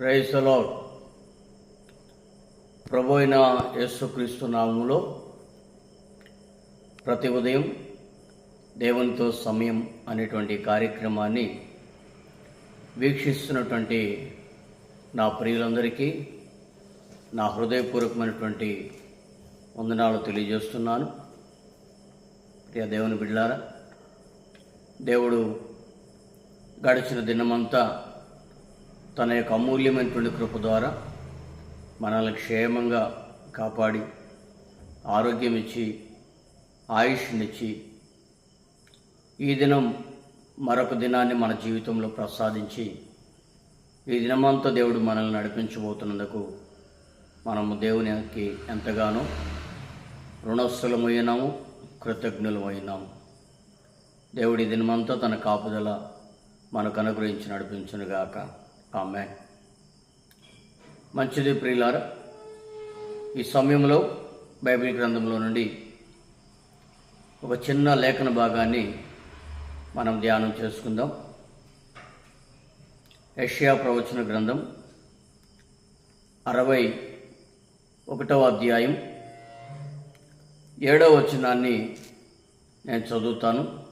క్రైస్తలో ప్రభు అయిన యేసుక్రీస్తు నామంలో ప్రతి ఉదయం దేవునితో సమయం అనేటువంటి కార్యక్రమాన్ని వీక్షిస్తున్నటువంటి నా ప్రియులందరికీ నా హృదయపూర్వకమైనటువంటి వందనాలు తెలియజేస్తున్నాను. ప్రియ దేవుని బిడ్డారా దేవుడు గడిచిన దినమంతా తన యొక్క అమూల్యమైనటువంటి కృప ద్వారా మనల్ని క్షేమంగా కాపాడి ఆరోగ్యం ఇచ్చి ఆయుష్నిచ్చి ఈ దినం మరొక దినాన్ని మన జీవితంలో ప్రసాదించి ఈ దినమంతా దేవుడు మనల్ని నడిపించబోతున్నందుకు మనము దేవునికి ఎంతగానో రుణస్థులమైనాము కృతజ్ఞులమైనాము దేవుడి దినమంతా తన కాపుదల మనకు అనుగ్రహించి నడిపించునుగాక. ఆమె మంచిది ప్రియులారా ఈ సమయంలో బైబిల్ గ్రంథంలో నుండి ఒక చిన్న లేఖన భాగాన్ని మనం ధ్యానం చేసుకుందాం. యష్యా ప్రవచన గ్రంథం అరవై ఒకటవ అధ్యాయం ఏడవ వచనాన్ని నేను చదువుతాను.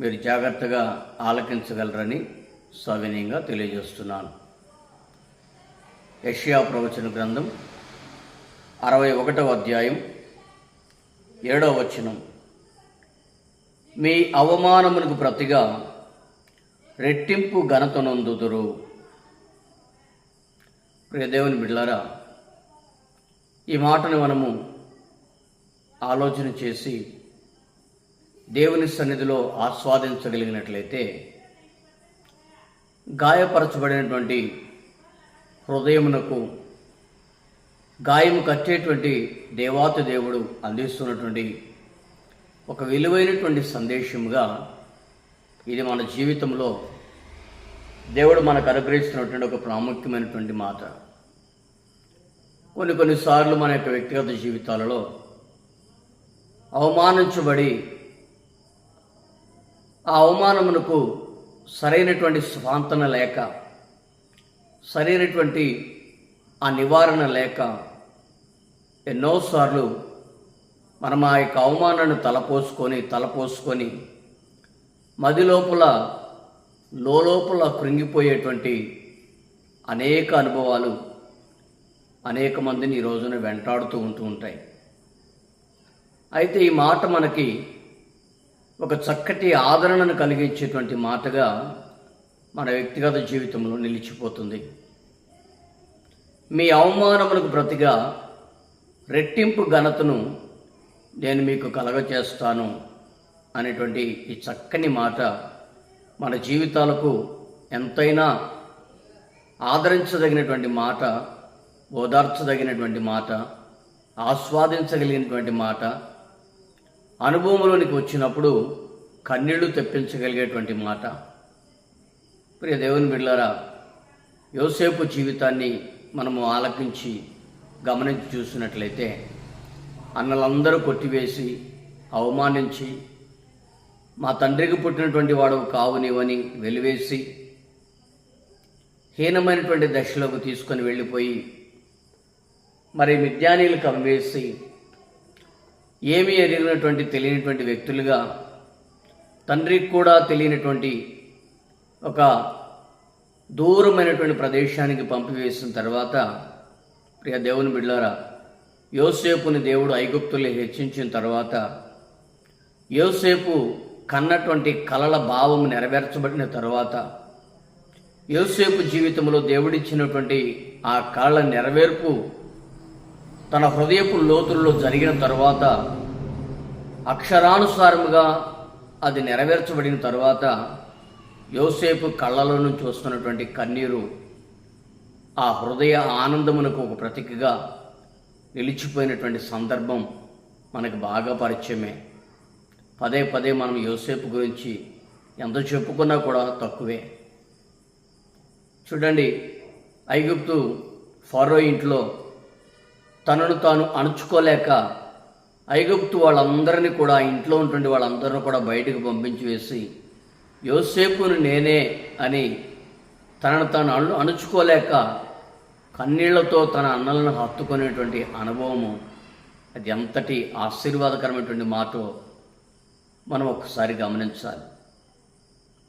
మీరు జాగ్రత్తగా ఆలకించగలరని సవినయంగా తెలియజేస్తున్నాను. యష్యా ప్రవచన గ్రంథం అరవై ఒకటవ అధ్యాయం ఏడవ వచనం. మీ అవమానమునకు ప్రతిగా రెట్టింపు ఘనతనొందుదురు ప్రియ దేవుని బిడ్డలారా ఈ మాటను మనము ఆలోచన చేసి దేవుని సన్నిధిలో ఆస్వాదించగలిగినట్లయితే గాయపరచబడినటువంటి హృదయమునకు గాయము కట్టేటువంటి దేవాతి దేవుడు అందిస్తున్నటువంటి ఒక విలువైనటువంటి సందేశముగా ఇది మన జీవితంలో దేవుడు మనకు అనుగ్రహిస్తున్నటువంటి ఒక ప్రాముఖ్యమైనటువంటి మాట. కొన్ని కొన్నిసార్లు మన యొక్క వ్యక్తిగత జీవితాలలో అవమానించబడి ఆ అవమానమునకు సరైనటువంటి స్వాంతన లేక సరైనటువంటి ఆ నివారణ లేక ఎన్నోసార్లు మనం ఆ యొక్క అవమానాన్ని తలపోసుకొని తలపోసుకొని మదిలోపల లోపల కృంగిపోయేటువంటి అనేక అనుభవాలు అనేక మందిని ఈ రోజున వెంటాడుతూ ఉంటూ ఉంటాయి. అయితే ఈ మాట మనకి ఒక చక్కటి ఆదరణను కలిగించేటువంటి మాటగా మన వ్యక్తిగత జీవితంలో నిలిచిపోతుంది. మీ అవమానములకు ప్రతిగా రెట్టింపు ఘనతను నేను మీకు కలగచేస్తాను అనేటువంటి ఈ చక్కని మాట మన జీవితాలకు ఎంతైనా ఆదరించదగినటువంటి మాట ఓదార్చదగినటువంటి మాట ఆస్వాదించగలిగినటువంటి మాట అనుభవంలోనికి వచ్చినప్పుడు కన్నీళ్ళు తెప్పించగలిగేటువంటి మాట. ప్రియ దేవుని బిడ్డారా యోసేపు జీవితాన్ని మనము ఆలకించి గమనించి చూసినట్లయితే అన్నలందరూ కొట్టివేసి అవమానించి మా తండ్రికి పుట్టినటువంటి వాడు కావు నీవని వెలివేసి హీనమైనటువంటి దశలోకి తీసుకొని వెళ్ళిపోయి మరి మిద్యానీలకు అమ్మేసి ఏమీ ఎరిగినటువంటి తెలియనటువంటి వ్యక్తులుగా తండ్రికి కూడా తెలియనటువంటి ఒక దూరమైనటువంటి ప్రదేశానికి పంపివేసిన తర్వాత ప్రియ దేవుని బిడ్డారా యోసేపుని దేవుడు ఐగుప్తుల్ని హెచ్చించిన తర్వాత యోసేపు కన్నటువంటి కలల భావం నెరవేర్చబడిన తర్వాత యోసేపు జీవితంలో దేవుడిచ్చినటువంటి ఆ కళల నెరవేర్పు తన హృదయపు లోతుల్లో జరిగిన తరువాత అక్షరానుసారముగా అది నెరవేర్చబడిన తరువాత యోసేపు కళ్ళలో నుంచి వస్తున్నటువంటి కన్నీరు ఆ హృదయ ఆనందమునకు ఒక ప్రతీకగా నిలిచిపోయినటువంటి సందర్భం మనకు బాగా పరిచయమే. పదే పదే మనం యోసేపు గురించి ఎంత చెప్పుకున్నా కూడా తక్కువే. చూడండి ఐగుప్తు ఫారో ఇంట్లో తనను తాను అణుచుకోలేక ఐగుప్తు వాళ్ళందరినీ కూడా ఇంట్లో ఉంటుండి వాళ్ళందరిని కూడా బయటకు పంపించి వేసి యోసేపును నేనే అని తనను తాను అణు అణుచుకోలేక కన్నీళ్ళతో తన అన్నలను హత్తుకునేటువంటి అనుభవము అది ఎంతటి ఆశీర్వాదకరమైనటువంటి మాటో మనం ఒకసారి గమనించాలి.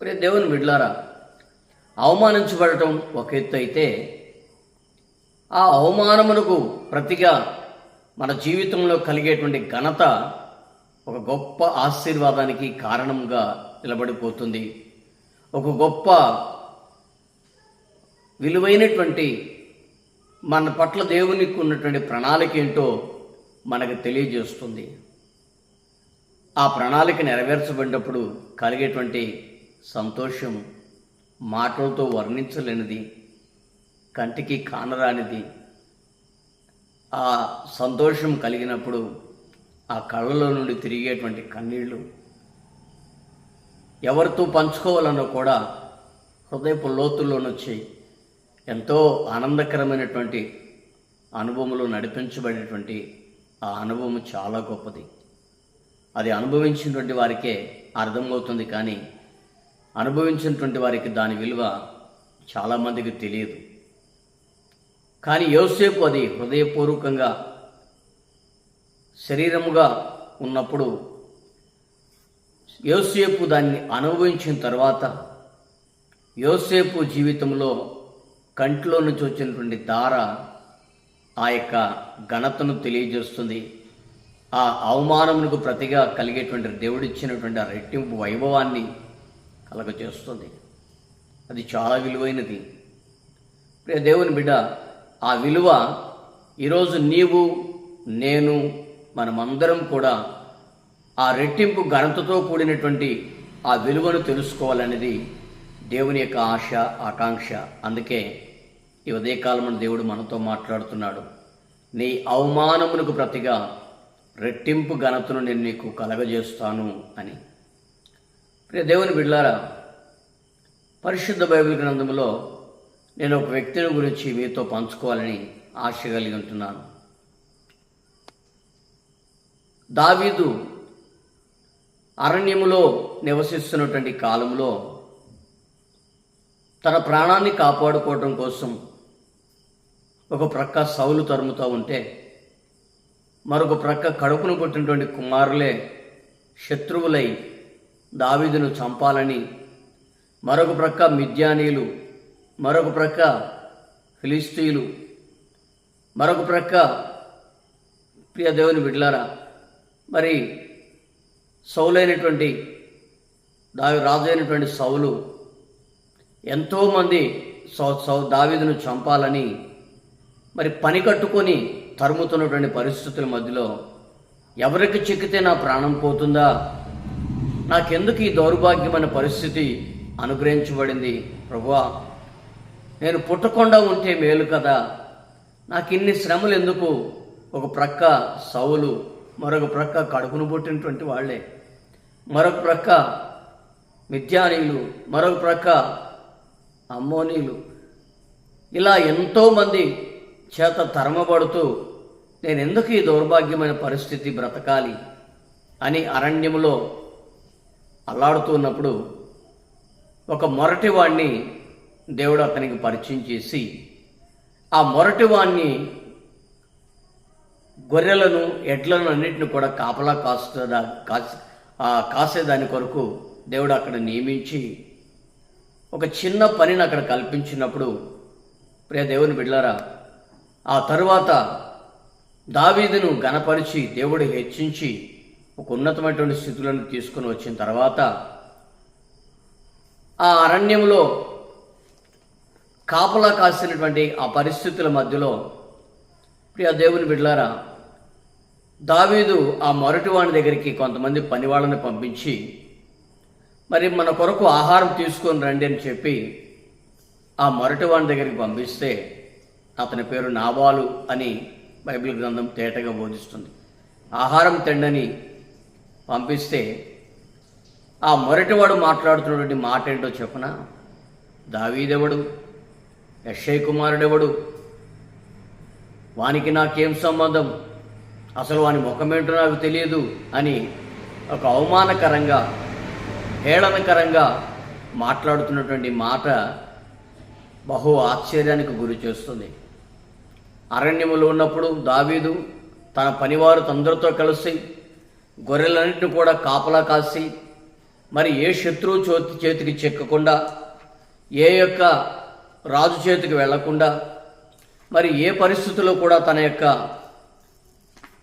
మరి దేవుని బిడ్లారా అవమానించబడటం ఒక ఎత్తు అయితే ఆ అవమానమునకు ప్రతిగా మన జీవితంలో కలిగేటువంటి ఘనత ఒక గొప్ప ఆశీర్వాదానికి కారణంగా నిలబడిపోతుంది. ఒక గొప్ప విలువైనటువంటి మన పట్ల దేవునికి ఉన్నటువంటి ప్రణాళిక ఏంటో మనకు తెలియజేస్తుంది. ఆ ప్రణాళిక నెరవేర్చబడినప్పుడు కలిగేటువంటి సంతోషం మాటలతో వర్ణించలేనిది. కంటికి కానరానిది. ఆ సంతోషం కలిగినప్పుడు ఆ కళ్ళలో నుండి తిరిగేటువంటి కన్నీళ్ళు ఎవరితో పంచుకోవాలన్నా కూడా హృదయపు లోతుల్లోనొచ్చి ఎంతో ఆనందకరమైనటువంటి అనుభవంలో నడిపించబడినటువంటి ఆ అనుభవం చాలా గొప్పది. అది అనుభవించినటువంటి వారికే అర్థమవుతుంది కానీ అనుభవించినటువంటి వారికి దాని విలువ చాలామందికి తెలియదు. కానీ యోసేపు అది హృదయపూర్వకంగా శరీరముగా ఉన్నప్పుడు యోసేపు దాన్ని అనుభవించిన తర్వాత యోసేపు జీవితంలో కంట్లో నుంచి వచ్చినటువంటి దార ఆ యొక్క ఘనతను తెలియజేస్తుంది. ఆ అవమానమునకు ప్రతిగా కలిగేటువంటి దేవుడిచ్చినటువంటి ఆ రెట్టింపు వైభవాన్ని కలగజేస్తుంది. అది చాలా విలువైనది. దేవుని బిడ్డ ఆ విలువ ఈరోజు నీవు నేను మనమందరం కూడా ఆ రెట్టింపు ఘనతతో కూడినటువంటి ఆ విలువను తెలుసుకోవాలనేది దేవుని యొక్క ఆశ ఆకాంక్ష. అందుకే ఈ ఉదయకాలమున దేవుడు మనతో మాట్లాడుతున్నాడు. నీ అవమానమునకు ప్రతిగా రెట్టింపు ఘనతను నేను నీకు కలగజేస్తాను అని. ప్రియ దేవుని బిడ్లారా పరిశుద్ధ బైబిల్ గ్రంథంలో నేను ఒక వ్యక్తిని గురించి మీతో పంచుకోవాలని ఆశ కలిగి ఉంటున్నాను. దావీదు అరణ్యములో నివసిస్తున్నటువంటి కాలంలో తన ప్రాణాన్ని కాపాడుకోవటం కోసం ఒక ప్రక్క సౌలు తరుముతూ ఉంటే మరొక ప్రక్క కడుపును పుట్టినటువంటి కుమారులే శత్రువులై దావీదును చంపాలని మరొక ప్రక్క మిద్యానీయులు మరొక ప్రక్క ఫిలిస్తీయులు మరొక ప్రక్క ప్రియ దేవుని బిడ్లారా మరి సౌలైనటువంటి దావి రాజు అయినటువంటి సౌలు ఎంతోమంది సౌ సౌ దావీదును చంపాలని మరి పని కట్టుకొని తరుముతున్నటువంటి పరిస్థితుల మధ్యలో ఎవరికి చిక్కితే నా ప్రాణం పోతుందా? నాకెందుకు ఈ దౌర్భాగ్యమైన పరిస్థితి అనుగ్రహించబడింది? ప్రభువా నేను పుట్టకుండా ఉంటే మేలు కదా. నాకు ఇన్ని శ్రమలు ఎందుకు ఒక ప్రక్క సౌలు మరొక ప్రక్క కడుపును పుట్టినటువంటి వాళ్ళే. మరొక ప్రక్క మిథ్యానీయులు మరొక ప్రక్క అమ్మోనీయులు. ఇలా ఎంతోమంది చేత తరమబడుతూ నేను ఎందుకు ఈ దౌర్భాగ్యమైన పరిస్థితి బ్రతకాలి అని అరణ్యంలో అల్లాడుతున్నప్పుడు ఒక మొరటివాణ్ణి దేవుడు అతనికి పరిచయం చేసి ఆ మొరటివాణ్ణి గొర్రెలను ఎడ్లను అన్నింటిని కూడా కాపలా కాస్తుందా కాసి కాసేదాని కొరకు దేవుడు అక్కడ నియమించి ఒక చిన్న పనిని అక్కడ కల్పించినప్పుడు ప్రియ దేవుని బిడ్డారా ఆ తరువాత దావీదును గణపరిచి దేవుడు హెచ్చించి ఒక ఉన్నతమైనటువంటి స్థితులను తీసుకుని వచ్చిన తర్వాత ఆ అరణ్యంలో కాపలా కాసినటువంటి ఆ పరిస్థితుల మధ్యలో ప్రియ దేవుని బిడ్లారా దావీదు ఆ మొరటివాని దగ్గరికి కొంతమంది పనివాళ్ళని పంపించి మరి మన కొరకు ఆహారం తీసుకొని రండి అని చెప్పి ఆ మొరటివాని దగ్గరికి పంపిస్తే అతని పేరు నాబాలు అని బైబిల్ గ్రంథం తేటగా బోధిస్తుంది. ఆహారం తిండని పంపిస్తే ఆ మొరటివాడు మాట్లాడుతున్నటువంటి మాట ఏంటో చెప్పన? దావీదెవడు? యశ్ఐ కుమారుడెవడు? వానికి నాకేం సంబంధం? అసలు వాని ముఖమేంటో నాకు తెలియదు అని ఒక అవమానకరంగా హేళనకరంగా మాట్లాడుతున్నటువంటి మాట బహు ఆశ్చర్యానికి గురి చేస్తుంది. అరణ్యములో ఉన్నప్పుడు దావీదు తన పనివారు అందరితో కలిసి గొర్రెలన్నింటిని కూడా కాపలా కాసి మరి ఏ శత్రువు చోతి చేతికి చెక్కకుండా ఏ యొక్క రాజు చేతికి వెళ్ళకుండా మరి ఏ పరిస్థితుల్లో కూడా తన యొక్క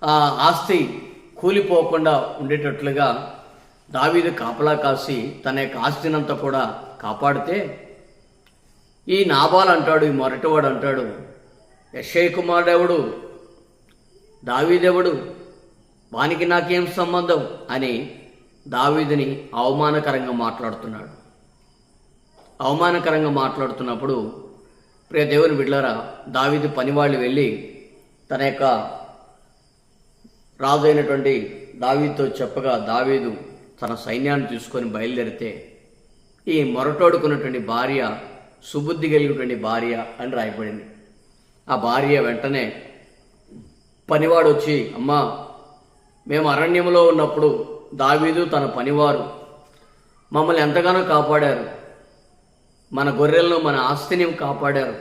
ఆ ఆస్తి కూలిపోకుండా ఉండేటట్లుగా దావీదు కాపలా కాసి తన యొక్క ఆస్తినంతా కూడా కాపాడితే ఈ నాబాల్ అంటాడు ఈ మొరటివాడు అంటాడు యశ్ఐ కుమారుడెవడు? దావీదెవడు? వానికి నాకేం సంబంధం? అని దావీదుని అవమానకరంగా మాట్లాడుతున్నాడు. అవమానకరంగా మాట్లాడుతున్నప్పుడు ప్రియ దేవుని బిడ్డలారా దావిది పనివాళ్ళు వెళ్ళి తన యొక్క రాజు అయినటువంటి దావీదుతో చెప్పగా దావీదు తన సైన్యాన్ని తీసుకొని బయలుదేరితే ఈ మొరటోడుకున్నటువంటి భార్య సుబుద్ధి కలిగినటువంటి భార్య అని రాయబడింది. ఆ భార్య వెంటనే పనివాడు వచ్చి అమ్మా మేము అరణ్యంలో ఉన్నప్పుడు దావీదు తన పనివారు మమ్మల్ని ఎంతగానో కాపాడారు. మన గొర్రెలను మన ఆస్తిని కాపాడారు.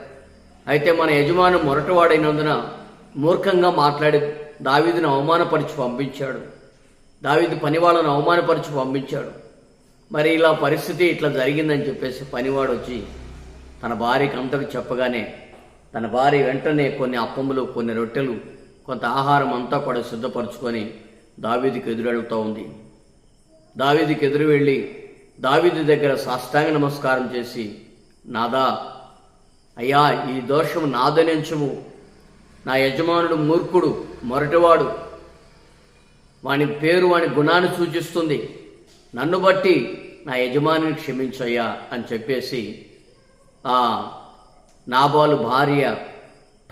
అయితే మన యజమాను మొరటవాడైనందున మూర్ఖంగా మాట్లాడి దావీదును అవమానపరిచి పంపించాడు. దావీదు పనివాళ్ళను అవమానపరిచి పంపించాడు. మరి ఇలా పరిస్థితి ఇట్లా జరిగిందని చెప్పేసి పనివాడు వచ్చి తన భార్యకి అంతకు చెప్పగానే తన భార్య వెంటనే కొన్ని అప్పములు కొన్ని రొట్టెలు కొంత ఆహారం అంతా కూడా సిద్ధపరచుకొని దావీదికి ఎదురెళ్తూ ఉంది. దావీదికి ఎదురు వెళ్ళి దావిది దగ్గర సాష్టాంగ నమస్కారం చేసి నాదా అయ్యా ఈ దోషము నాదనించము. నా యజమానుడు మూర్ఖుడు మొరటివాడు. వాని పేరు వాని గుణాన్ని సూచిస్తుంది. నన్ను బట్టి నా యజమానిని క్షమించయ్యా అని చెప్పేసి ఆ నాబాలు భార్య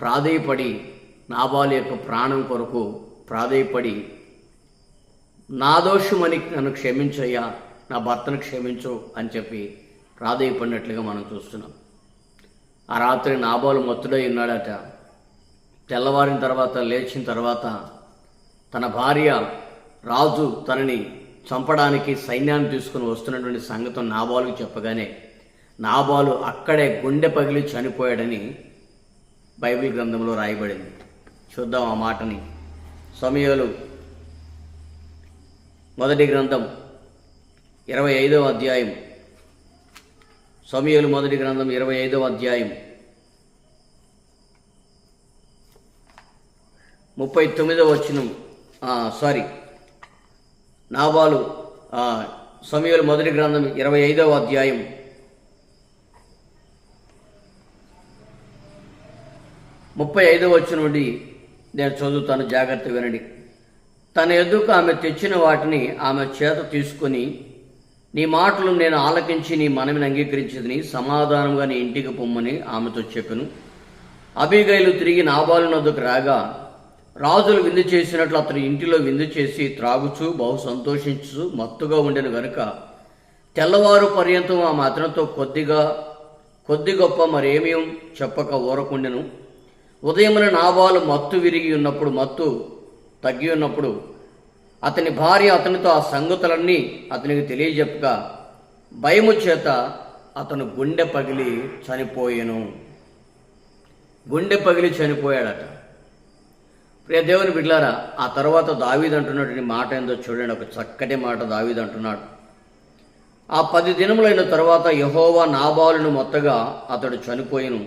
ప్రాధేయపడి నాబాలు యొక్క ప్రాణం కొరకు ప్రాధేయపడి నా దోషమని నన్ను క్షమించయ్యా. నా భర్తను క్షమించు అని చెప్పి ప్రాధేయపడినట్లుగా మనం చూస్తున్నాం. ఆ రాత్రి నాబాలు మత్తుడై ఉన్నాడట. తెల్లవారిన తర్వాత లేచిన తర్వాత తన భార్య రాజు తనని చంపడానికి సైన్యాన్ని తీసుకుని వస్తున్నటువంటి సంగతం నాబాలుకు చెప్పగానే నాబాలు అక్కడే గుండె పగిలి చనిపోయాడని బైబిల్ గ్రంథంలో రాయబడింది. చూద్దాం ఆ మాటని. సమయాలు. మొదటి గ్రంథం ఇరవై ఐదవ అధ్యాయం. సమయలు మొదటి గ్రంథం ఇరవై ఐదవ అధ్యాయం. ముప్పై తొమ్మిదవ వచనం. సారీ. నాబాలు సమయలు మొదటి గ్రంథం ఇరవై ఐదవ అధ్యాయం. ముప్పై ఐదవ వచ్చిన నుండి నేను చదువుతాను జాగ్రత్త వినండి. తన ఎదుకు ఆమె తెచ్చిన వాటిని ఆమె చేత తీసుకొని నీ మాటలు నేను ఆలకించి నీ మనవిని అంగీకరించదని సమాధానంగా నీ ఇంటికి పొమ్మని ఆమెతో చెప్పెను. అబిగైలు తిరిగి నాబాలు నద్దుకు రాగా రాజులు విందు చేసినట్లు అతని ఇంటిలో విందు చేసి త్రాగుచు బహు సంతోషించు మత్తుగా ఉండెను గనుక తెల్లవారు పర్యంతం ఆమె అతనితో కొద్దిగా కొద్ది గొప్ప మరేమీ చెప్పక ఊరకుండెను. ఉదయమున నాబాలు మత్తు విరిగి ఉన్నప్పుడు మత్తు తగ్గి ఉన్నప్పుడు అతని భార్య అతనితో ఆ సంగతులన్నీ అతనికి తెలియజెప్పగా భయము చేత అతను గుండె పగిలి చనిపోయాను. గుండె పగిలి చనిపోయాడట. ప్రియ దేవుని బిడ్లారా ఆ తర్వాత దావీద్ అంటున్నటువంటి మాట ఏందో చూడండి ఒక చక్కటి మాట దావీద్ అంటున్నాడు. ఆ పది దినములైన తర్వాత యహోవా నాబాలును మొత్తగా అతడు చనిపోయిను.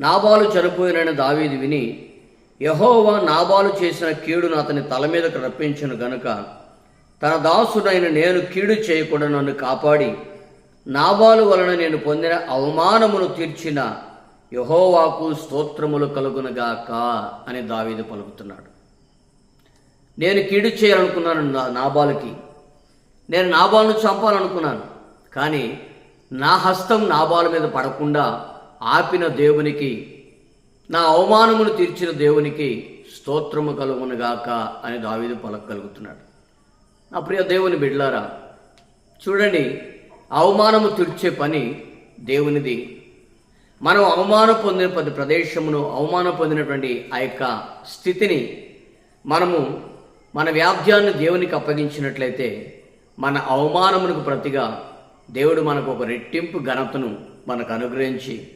నాబాలు చనిపోయినని దావీదు విని యహోవా నాబాలు చేసిన కీడును అతని తల మీదకు రప్పించను గనుక తన దాసుడైన నేను కీడు చేయకుండా నన్ను కాపాడి నాబాలు వలన నేను పొందిన అవమానమును తీర్చిన యహోవాకు స్తోత్రములు కలుగునగాక అని దావీదు పలుకుతున్నాడు. నేను కీడు చేయాలనుకున్నాను నా- నాబాలుకి. నేను నాబాలను చంపాలనుకున్నాను కానీ నా హస్తం నాబాలు మీద పడకుండా ఆపిన దేవునికి నా అవమానమును తీర్చిన దేవునికి స్తోత్రము కలుగునుగాక అని దావీదు పలకగలుగుతున్నాడు. నా ప్రియ దేవుని బిడ్లారా చూడండి అవమానము తీర్చే పని దేవునిది. మనం అవమానం పొందిన ప్రతి ప్రదేశమును అవమానం పొందినటువంటి ఆ యొక్క స్థితిని మనము మన వ్యాధ్యాన్ని దేవునికి అప్పగించినట్లయితే మన అవమానమునకు ప్రతిగా దేవుడు మనకు ఒక రెట్టింపు ఘనతను మనకు అనుగ్రహించి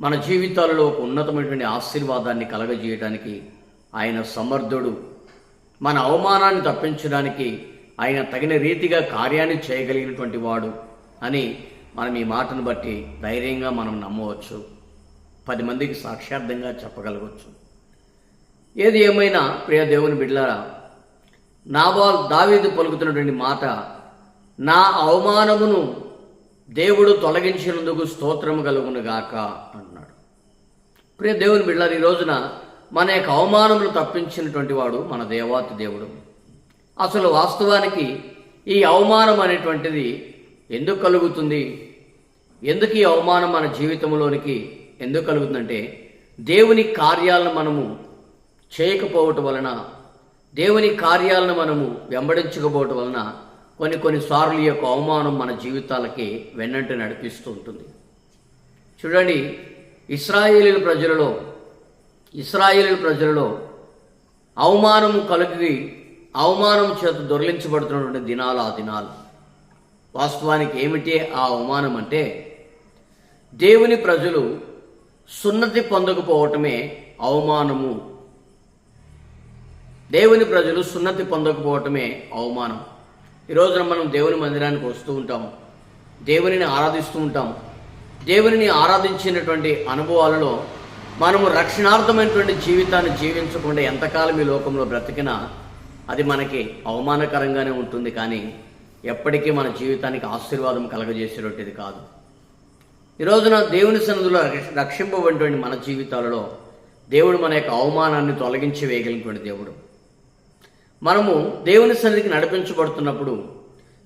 మన జీవితాలలో ఒక ఉన్నతమైనటువంటి ఆశీర్వాదాన్ని కలగజేయడానికి ఆయన సమర్థుడు. మన అవమానాన్ని తప్పించడానికి ఆయన తగిన రీతిగా కార్యాన్ని చేయగలిగినటువంటి వాడు అని మనం ఈ మాటను బట్టి ధైర్యంగా మనం నమ్మవచ్చు. పది మందికి సాక్షార్థంగా చెప్పగలగవచ్చు ఏది ఏమైనా ప్రియ దేవుని బిడ్డలారా నాబాల్ దావీదు పలుకుతున్నటువంటి మాట నా అవమానమును దేవుడు తొలగించినందుకు స్తోత్రము కలుగునుగాక ప్రియ దేవుని బిడ్డలారు ఈ రోజున మన యొక్క అవమానములు తప్పించినటువంటి వాడు మన దేవాతి దేవుడు. అసలు వాస్తవానికి ఈ అవమానం అనేటువంటిది ఎందుకు కలుగుతుంది? ఎందుకు ఈ అవమానం మన జీవితంలోనికి ఎందుకు కలుగుతుందంటే దేవుని కార్యాలను మనము చేయకపోవటం వలన దేవుని కార్యాలను మనము వెంబడించకపోవటం వలన కొన్ని కొన్ని సార్లు ఈ యొక్క అవమానం మన జీవితాలకి వెన్నంటి నడిపిస్తూ ఉంటుంది. చూడండి ఇస్రాయేలీల ప్రజలలో ఇస్రాయేలీల ప్రజలలో అవమానము కలిగి అవమానం చేత దొరిలించబడుతున్నటువంటి దినాలు ఆ దినాలు. వాస్తవానికి ఏమిటి ఆ అవమానం అంటే దేవుని ప్రజలు సున్నతి పొందకపోవటమే అవమానము. దేవుని ప్రజలు సున్నతి పొందకపోవటమే అవమానం. ఈరోజున మనం దేవుని మందిరానికి వస్తూ ఉంటాం దేవునిని ఆరాధిస్తూ ఉంటాం దేవుని ఆరాధించినటువంటి అనుభవాలలో మనము రక్షణార్థమైనటువంటి జీవితాన్ని జీవించకుండా ఎంతకాలం ఈ లోకంలో బ్రతికినా అది మనకి అవమానకరంగానే ఉంటుంది కానీ ఎప్పటికీ మన జీవితానికి ఆశీర్వాదం కలగజేసేటువంటిది కాదు. ఈ రోజున దేవుని సన్నిధిలో రక్షింపబడినటువంటి మన జీవితాలలో దేవుడు మన యొక్క అవమానాన్ని తొలగించి వేయగలిగినటువంటి దేవుడు. మనము దేవుని సన్నిధికి నడిపించబడుతున్నప్పుడు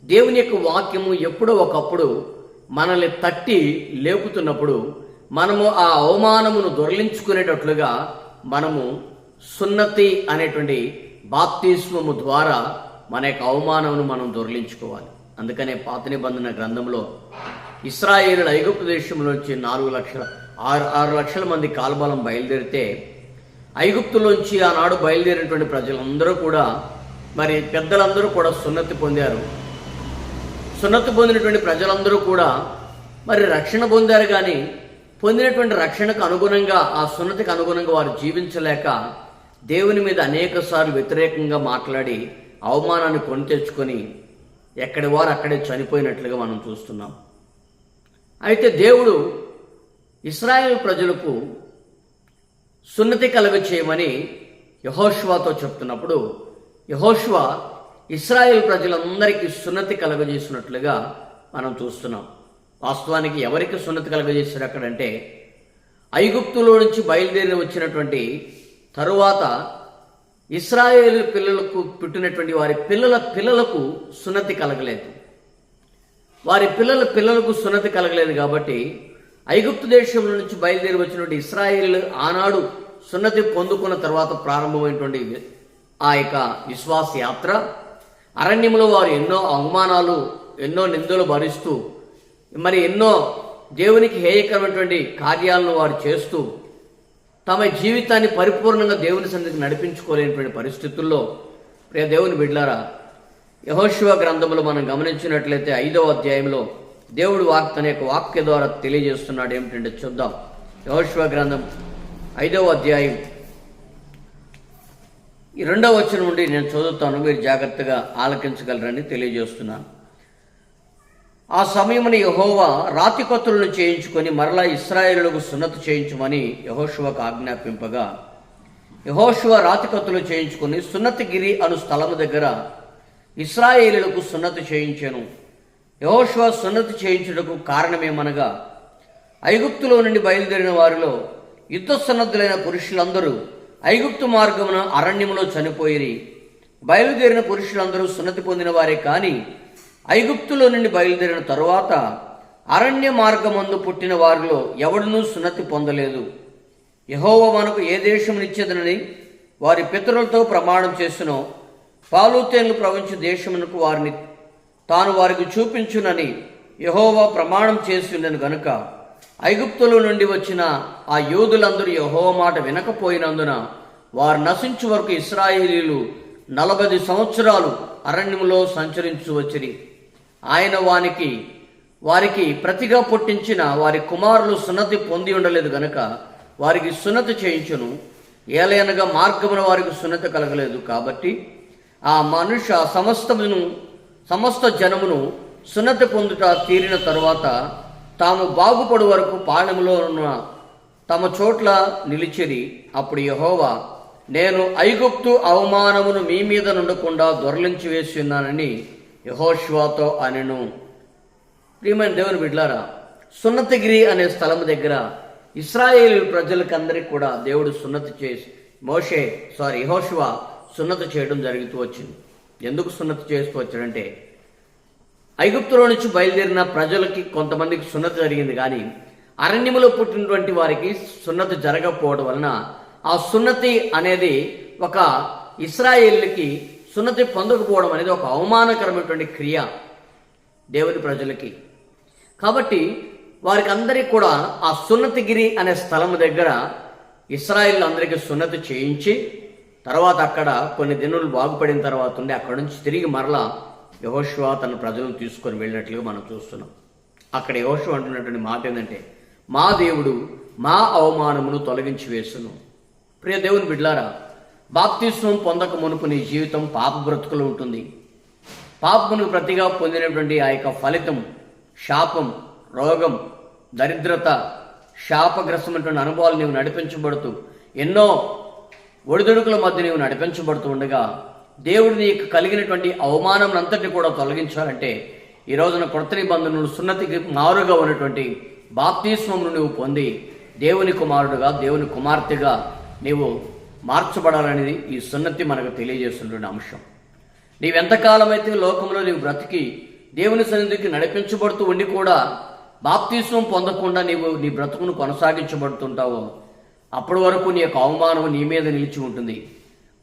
దేవుని యొక్క వాక్యము ఎప్పుడో ఒకప్పుడు మనల్ని తట్టి లేపుతున్నప్పుడు మనము ఆ అవమానమును దొరలించుకునేటట్లుగా మనము సున్నతి అనేటువంటి బాప్తిస్మము ద్వారా మన యొక్క అవమానమును మనం దొరలించుకోవాలి. అందుకనే పాత నిబంధన గ్రంథంలో ఇస్రాయేలు ఐగుప్తు దేశంలో నుంచి నాలుగు లక్షల ఆరు ఆరు లక్షల మంది కాల్బలం బయలుదేరితే ఐగుప్తులోంచి ఆనాడు బయలుదేరినటువంటి ప్రజలందరూ కూడా మరి పెద్దలందరూ కూడా సున్నతి పొందారు. సున్నతి పొందినటువంటి ప్రజలందరూ కూడా మరి రక్షణ పొందారు కానీ పొందినటువంటి రక్షణకు అనుగుణంగా ఆ సున్నతికి అనుగుణంగా వారు జీవించలేక దేవుని మీద అనేక సార్లు వ్యతిరేకంగా మాట్లాడి అవమానాన్ని కొని తెచ్చుకొని ఎక్కడి వారు అక్కడే చనిపోయినట్లుగా మనం చూస్తున్నాం. అయితే దేవుడు ఇస్రాయేల్ ప్రజలకు సున్నతి కలుగ చేయమని యహోష్వాతో చెప్తున్నప్పుడు యహోష్వా ఇస్రాయేల్ ప్రజలందరికీ సున్నతి కలుగజేసినట్లుగా మనం చూస్తున్నాం. వాస్తవానికి ఎవరికి సున్నతి కలుగజేశారు అక్కడంటే ఐగుప్తులో నుంచి బయలుదేరి వచ్చినటువంటి తరువాత ఇస్రాయేల్ పిల్లలకు పుట్టినటువంటి వారి పిల్లల పిల్లలకు సున్నతి కలగలేదు. వారి పిల్లల పిల్లలకు సున్నతి కలగలేదు కాబట్టి ఐగుప్తు దేశంలో నుంచి బయలుదేరి వచ్చినటువంటి ఇస్రాయేల్ ఆనాడు సున్నతి పొందుకున్న తర్వాత ప్రారంభమైనటువంటి ఆ యొక్క విశ్వాస యాత్ర అరణ్యంలో వారు ఎన్నో అవమానాలు ఎన్నో నిందలు భరిస్తూ మరి ఎన్నో దేవునికి హేయకరమైనటువంటి కార్యాలను వారు చేస్తూ తమ జీవితాన్ని పరిపూర్ణంగా దేవుని సన్నిధికి నడిపించుకోలేనటువంటి పరిస్థితుల్లో ప్రియ దేవుని బిడ్లారా యహోశివ గ్రంథంలో మనం గమనించినట్లయితే ఐదవ అధ్యాయంలో దేవుడు వాక్ తన యొక్క వాక్య ద్వారా తెలియజేస్తున్నాడు. ఏమిటంటే చూద్దాం. యహోశివ గ్రంథం ఐదవ అధ్యాయం. ఈ రెండవ వచ్చిన నుండి నేను చదువుతాను. మీరు జాగ్రత్తగా ఆలకించగలరని తెలియజేస్తున్నాను ఆ సమయమున యహోవా రాతి కొత్తులను చేయించుకొని మరలా ఇస్రాయేలులకు సున్నతి చేయించమని యహోశువకు ఆజ్ఞాపింపగా యహోశువ రాతికత్తులు చేయించుకొని సున్నతిగిరి అను స్థలము దగ్గర ఇస్రాయేలులకు సున్నతి చేయించాను. యహోశువ సున్నతి చేయించుటకు కారణమేమనగా ఐగుప్తులో నుండి బయలుదేరిన వారిలో యుద్ధ సన్నద్ధులైన పురుషులందరూ ఐగుప్తు మార్గమున అరణ్యములో చనిపోయిరి. బయలుదేరిన పురుషులందరూ సున్నతి పొందిన వారే కాని ఐగుప్తులో నుండి బయలుదేరిన తరువాత అరణ్య మార్గమందు పుట్టిన వారిలో ఎవడునూ సున్నతి పొందలేదు. యహోవ మనకు ఏ దేశమునిచ్చేదనని వారి పితరులతో ప్రమాణం చేసినో పాలుతేన్లు ప్రవహించు దేశమునకు వారిని తాను వారికి చూపించునని యహోవా ప్రమాణం చేసి ఉండను గనుక. ఐగుప్తుల నుండి వచ్చిన ఆ యోధులందరూ యహోవ మాట వినకపోయినందున వారు నశించు వరకు ఇస్రాయేలీలు నలభై సంవత్సరాలు అరణ్యంలో సంచరించు వచ్చిరి. ఆయన వానికి వారికి ప్రతిగా పుట్టించిన వారి కుమారులు సున్నతి పొంది ఉండలేదు గనుక వారికి సున్నతి చేయించును. ఏలయనగా మార్గమున వారికి సున్నతి కలగలేదు కాబట్టి ఆ మనుష్య సమస్తమును సమస్త జనమును సున్నతి పొందుట తీరిన తరువాత తాము బాగుపడు వరకు పాళెములో ఉన్న తమ చోట్ల నిలిచిరి. అప్పుడు యహోవా నేను ఐగుప్తు అవమానమును మీ మీద నుండకుండా దొరలించి వేసి ఉన్నానని యహోష్వాతో అనెను. ప్రియమైన దేవుని బిడ్లారా సున్నతిగిరి అనే స్థలం దగ్గర ఇస్రాయేల్ ప్రజలకందరికీ కూడా దేవుడు సున్నతి చేసి మోషే సారీ యహోష్వా సున్నతి చేయడం జరుగుతూ వచ్చింది. ఎందుకు సున్నతి చేస్తూ వచ్చాడంటే ఐగుప్తులో నుంచి బయలుదేరిన ప్రజలకి కొంతమందికి సున్నతి జరిగింది కానీ అరణ్యములో పుట్టినటువంటి వారికి సున్నతి జరగకపోవడం వలన ఆ సున్నతి అనేది ఒక ఇస్రాయేల్కి సున్నతి పొందకపోవడం అనేది ఒక అవమానకరమైనటువంటి క్రియ దేవుని ప్రజలకి. కాబట్టి వారికి అందరికీ కూడా ఆ సున్నతిగిరి అనే స్థలం దగ్గర ఇస్రాయిల్ అందరికీ సున్నతి చేయించి తర్వాత అక్కడ కొన్ని దినులు బాగుపడిన తర్వాత ఉండి అక్కడ నుంచి తిరిగి మరలా యహోశివ తన ప్రజలను తీసుకొని వెళ్ళినట్లుగా మనం చూస్తున్నాం. అక్కడ యహోశివ అంటున్నటువంటి మాట ఏంటంటే మా దేవుడు మా అవమానమును తొలగించి వేసును. ప్రియ దేవుని బిడ్లారా బాప్తిస్వం పొందక మునుపు నీ జీవితం పాప బ్రతుకులు ఉంటుంది. పాపమును ప్రతిగా పొందినటువంటి ఆ యొక్క ఫలితం శాపం రోగం దరిద్రత శాపగ్రస్తమైనటువంటి అనుభవాలు నీవు నడిపించబడుతూ ఎన్నో ఒడిదుడుకుల మధ్య నీవు నడిపించబడుతూ ఉండగా దేవుడు నీకు కలిగినటువంటి అవమానం అంతటిని కూడా తొలగించాలంటే ఈ రోజున కొత్త నిబంధనలు సున్నతికి మారుగా ఉన్నటువంటి బాప్తిస్వమును నువ్వు పొంది దేవుని కుమారుడుగా దేవుని కుమార్తెగా నీవు మార్చబడాలనేది ఈ సున్నతి మనకు తెలియజేస్తున్న అంశం. నీవెంతకాలమైతే లోకంలో నీవు బ్రతికి దేవుని సన్నిధికి నడిపించబడుతూ ఉండి కూడా బాప్తీస్వం పొందకుండా నీవు నీ బ్రతుకును కొనసాగించబడుతుంటావో అప్పటి వరకు నీ యొక్క అవమానం నీ మీద నిలిచి ఉంటుంది.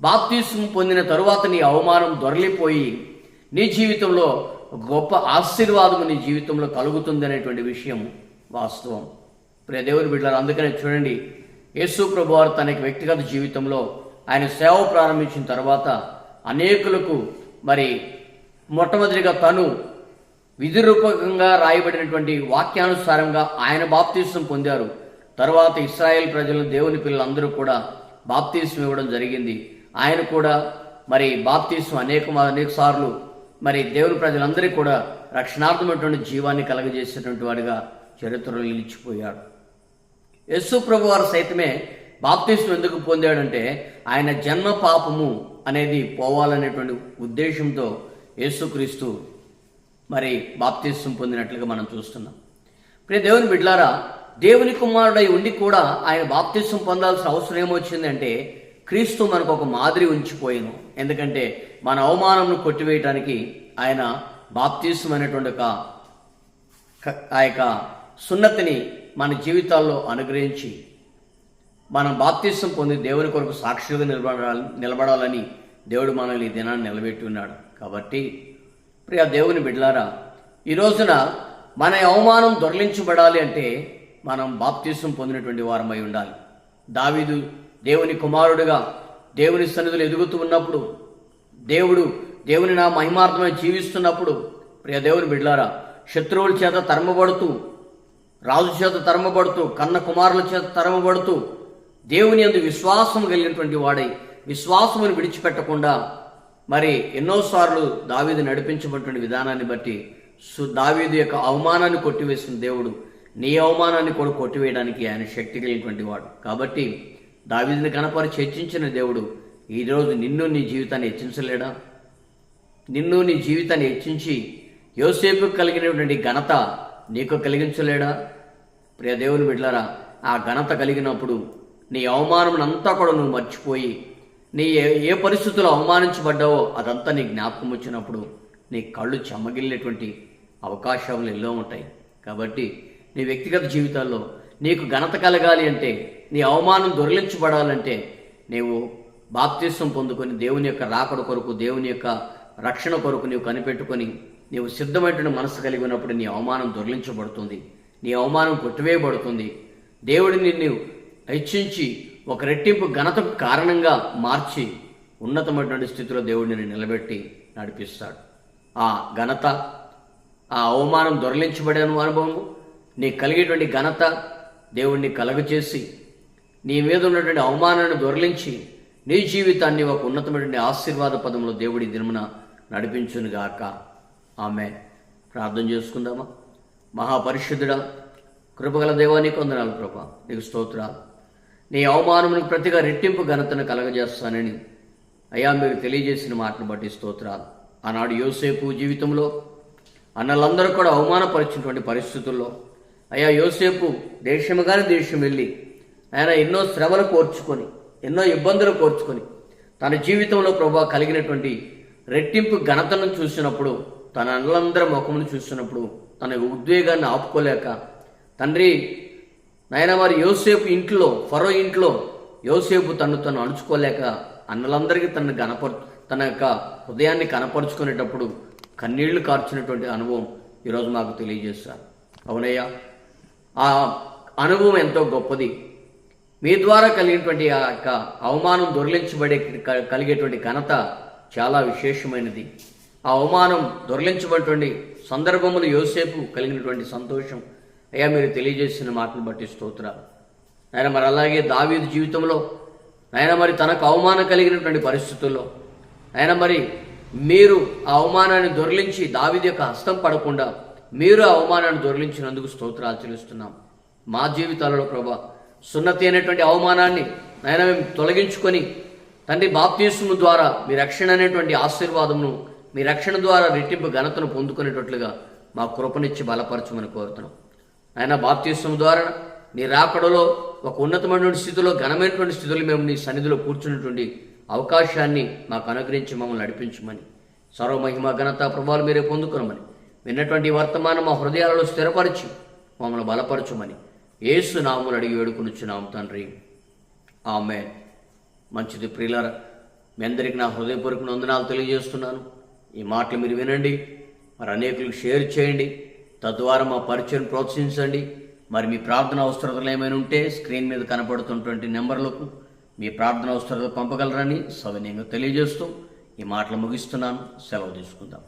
బాప్తీసం పొందిన తరువాత నీ అవమానం దొరలిపోయి నీ జీవితంలో గొప్ప ఆశీర్వాదము నీ జీవితంలో కలుగుతుంది అనేటువంటి విషయం వాస్తవం. ప్రియ దేవుని బిడ్డలు అందుకనే చూడండి యేసు ప్రభు వారు తన వ్యక్తిగత జీవితంలో ఆయన సేవ ప్రారంభించిన తర్వాత అనేకులకు మరి మొట్టమొదటిగా తను విధి రూపకంగా రాయబడినటువంటి వాక్యానుసారంగా ఆయన బాప్తీసం పొందారు. తర్వాత ఇస్రాయేల్ ప్రజలు దేవుని పిల్లలందరూ కూడా బాప్తీసం ఇవ్వడం జరిగింది. ఆయన కూడా మరి బాప్తీసం అనేక అనేక సార్లు మరి దేవుని ప్రజలందరికీ కూడా రక్షణార్థమైనటువంటి జీవాన్ని కలగజేసినటువంటి వాడిగా చరిత్రలో నిలిచిపోయాడు. యస్సు ప్రభు వారు సైతమే బాప్తీసం ఎందుకు పొందాడంటే ఆయన జన్మ పాపము అనేది పోవాలనేటువంటి ఉద్దేశంతో యేసుక్రీస్తు మరి బాప్తీసం పొందినట్లుగా మనం చూస్తున్నాం. ప్రియ దేవుని బిడ్లారా దేవుని కుమారుడై ఉండి కూడా ఆయన బాప్తీసం పొందాల్సిన అవసరం ఏమొచ్చిందంటే క్రీస్తు మనకు ఒక మాదిరి ఉంచిపోయాను. ఎందుకంటే మన అవమానంను కొట్టివేయటానికి ఆయన బాప్తీసం అనేటువంటి ఒక ఆ యొక్క సున్నతిని మన జీవితాల్లో అనుగ్రహించి మనం బాప్తీసం పొంది దేవుని కొరకు సాక్షిగా నిలబడాలి నిలబడాలని దేవుడు మనల్ని ఈ దినాన్ని నిలబెట్టి ఉన్నాడు. కాబట్టి ప్రియ దేవుని బిడ్డలారా ఈ రోజున మన అవమానం దొరలించబడాలి అంటే మనం బాప్తీసం పొందినటువంటి వారమై ఉండాలి. దావీదు దేవుని కుమారుడుగా దేవుని సన్నిధులు ఎదుగుతూ ఉన్నప్పుడు దేవుడు దేవుని నా మహిమార్థమై జీవిస్తున్నప్పుడు ప్రియ దేవుని బిడ్లారా శత్రువుల చేత తరమబడుతూ రాజు చేత తరమబడుతూ కన్న కుమారుల చేత తరమబడుతూ దేవుని అందు విశ్వాసం కలిగినటువంటి వాడై విశ్వాసమును విడిచిపెట్టకుండా మరి ఎన్నోసార్లు దావీదు నడిపించబడినటువంటి విధానాన్ని బట్టి సు దావీదు యొక్క అవమానాన్ని కొట్టివేసిన దేవుడు నీ అవమానాన్ని కూడా కొట్టివేయడానికి ఆయన శక్తి కలిగినటువంటి వాడు. కాబట్టి దావీదుని కనపరి చర్చించిన దేవుడు ఈరోజు నిన్ను నీ జీవితాన్ని హెచ్చించలేడా? నిన్ను నీ జీవితాన్ని హెచ్చించి యోసేపు కలిగినటువంటి ఘనత నీకు కలిగించలేడా? ప్రియ దేవుని బిడ్డలారా ఆ ఘనత కలిగినప్పుడు నీ అవమానం అంతా కూడా నువ్వు మర్చిపోయి నీ ఏ ఏ పరిస్థితుల్లో అవమానించబడ్డావో అదంతా నీ జ్ఞాపకం వచ్చినప్పుడు నీ కళ్ళు చెమ్మగిల్లేటువంటి అవకాశాలు ఎన్నో ఉంటాయి. కాబట్టి నీ వ్యక్తిగత జీవితాల్లో నీకు ఘనత కలగాలి అంటే నీ అవమానం దొరిలించబడాలంటే నీవు బాప్తిస్వం పొందుకొని దేవుని యొక్క రాకడ కొరకు దేవుని యొక్క రక్షణ కొరకు నీవు కనిపెట్టుకొని నీవు సిద్ధమైనటువంటి మనసు కలిగి ఉన్నప్పుడు నీ అవమానం దొరిలించబడుతుంది. నీ అవమానం కొట్టివేయబడుతుంది. దేవుడు నిన్ను హెచ్చించి ఒక రెట్టింపు ఘనతకు కారణంగా మార్చి ఉన్నతమైనటువంటి స్థితిలో దేవుడిని నిలబెట్టి నడిపిస్తాడు. ఆ ఘనత ఆ అవమానం దొరలించబడే అనుభవము నీ కలిగేటువంటి ఘనత దేవుణ్ణి కలగచేసి నీ మీద ఉన్నటువంటి అవమానాన్ని దొరలించి నీ జీవితాన్ని ఒక ఉన్నతమైన ఆశీర్వాద పదంలో దేవుడి దినమున నడిపించునుగాక. ఆమె ప్రార్థన చేసుకుందామా? మహాపరిశుద్ధుడా కృపగల దేవానికి వందనాలు కృప నీకు స్తోత్రాలు. నీ అవమానమునికి ప్రతిగా రెట్టింపు ఘనతను కలగజేస్తానని అయ్యా మీరు తెలియజేసిన మాటను బట్టి స్తోత్రాలు. ఆనాడు యోసేపు జీవితంలో అన్నలందరూ కూడా అవమానపరిచినటువంటి పరిస్థితుల్లో అయ్యా యోసేపు దేశముగానే దేశం వెళ్ళి ఆయన ఎన్నో శ్రమలు కోర్చుకొని ఎన్నో ఇబ్బందులు కోర్చుకొని తన జీవితంలో ప్రభా కలిగినటువంటి రెట్టింపు ఘనతను చూసినప్పుడు తన అన్నలందరి ముఖమును చూసినప్పుడు తన ఉద్వేగాన్ని ఆపుకోలేక తండ్రి నాయన వారి యోసేపు ఇంట్లో ఫరో ఇంట్లో యోసేపు తను తను అణుచుకోలేక అన్నలందరికీ తన గనపరు తన యొక్క హృదయాన్ని కనపరుచుకునేటప్పుడు కన్నీళ్ళు కార్చినటువంటి అనుభవం ఈరోజు మాకు తెలియజేశారు. అవునయ్యా. ఆ అనుభవం ఎంతో గొప్పది. మీ ద్వారా కలిగినటువంటి ఆ యొక్క అవమానం దొరిలించబడే కలిగేటువంటి ఘనత చాలా విశేషమైనది. ఆ అవమానం దొరిలించబడినటువంటి సందర్భములు యోసేపు కలిగినటువంటి సంతోషం. అయ్యా మీరు తెలియజేసిన మాటను బట్టి స్తోత్రాలు. ఆయన మరి అలాగే దావీదు జీవితంలో ఆయన మరి తనకు అవమానం కలిగినటువంటి పరిస్థితుల్లో ఆయన మరి మీరు ఆ అవమానాన్ని దొరిలించి దావీదు యొక్క హస్తం పడకుండా మీరు అవమానాన్ని దొరిలించినందుకు స్తోత్రాలు చెల్లిస్తున్నాం. మా జీవితాలలో ప్రభా సున్నతి అనేటువంటి అవమానాన్ని నాయన మేము తొలగించుకొని తండ్రి బాప్తీసుము ద్వారా మీ రక్షణ అనేటువంటి ఆశీర్వాదమును మీ రక్షణ ద్వారా రెట్టింపు ఘనతను పొందుకునేటట్లుగా మా కృపనిచ్చి బలపరచమని కోరుతున్నాం. ఆయన బాప్తీసం ద్వారా నీ రాకడలో ఒక ఉన్నతమైనటువంటి స్థితిలో ఘనమైనటువంటి స్థితిలో మేము నీ సన్నిధిలో కూర్చున్నటువంటి అవకాశాన్ని మాకు అనుగ్రహించి మమ్మల్ని నడిపించమని సర్వమహిమ ఘనత ప్రభావాలు మీరే పొందుకునమని విన్నటువంటి వర్తమానం మా హృదయాలలో స్థిరపరిచి మమ్మల్ని బలపరచమని ఏసు నాములు అడిగి వేడుకునిచ్చున్నాం తండ్రి. ఆమె మంచిది ప్రియులర మీ అందరికీ నా హృదయపూర్వక వందనాలు తెలియజేస్తున్నాను. ఈ మాటలు మీరు వినండి మరి అనేకులకు షేర్ చేయండి తద్వారా మా పరిచయం ప్రోత్సహించండి. మరి మీ ప్రార్థన అవసరతలు ఏమైనా ఉంటే స్క్రీన్ మీద కనపడుతున్నటువంటి నెంబర్లకు మీ ప్రార్థన అవసరతలు పంపగలరని సవినీయంగా తెలియజేస్తూ ఈ మాటలు ముగిస్తున్నాను. సెలవు తీసుకుందాం.